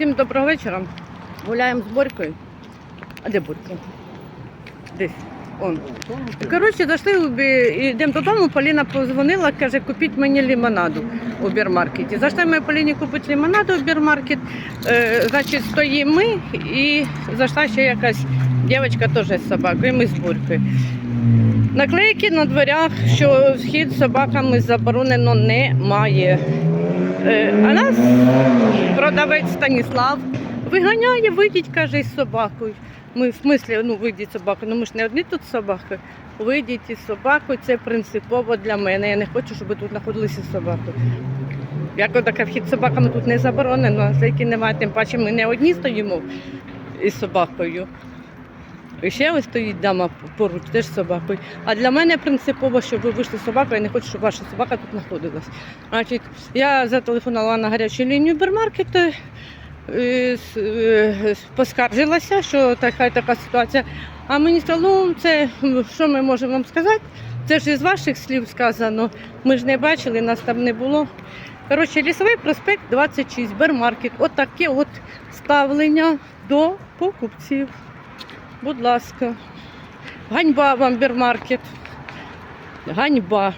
Всім доброго вечора. Гуляємо з Борькою. А де Борька? Десь. Он. Коротше, зайшли, йдемо додому, Поліна позвонила, каже, купіть мені лимонаду у бірмаркеті. Зайшли ми Поліні купити лимонаду у бірмаркет. Е, значить, стоїмо ми і зайшла ще якась дівчинка теж з собакою, ми з Борькою. Наклейки на дверях, що вхід з собаками заборонено немає. Е, а нас продавець Станіслав виганяє, вийдіть, каже, із собакою. Ми в смислі, ну вийдіть з собакою, ну ми ж не одні тут собаки. Вийдіть із собакою, це принципово для мене. Я не хочу, щоб тут знаходилися з собакою. Як така вхід собаками тут не заборонено, зайки немає, тим паче ми не одні стоїмо із собакою. І ще ось стоїть дама поруч, теж з собакою. А для мене принципово, щоб ви вийшли собакою, я не хочу, щоб ваша собака тут знаходилась. Значить, я зателефонувала на гарячу лінію Бермаркету, е, е, поскаржилася, що така така ситуація. А мені сказали, ну це що ми можемо вам сказати? Це ж із ваших слів сказано. Ми ж не бачили, нас там не було. Коротше, лісовий проспект 26, Бермаркет. От от ставлення до покупців. Будь ласка. Ганьба вам, бірмаркет. Ганьба.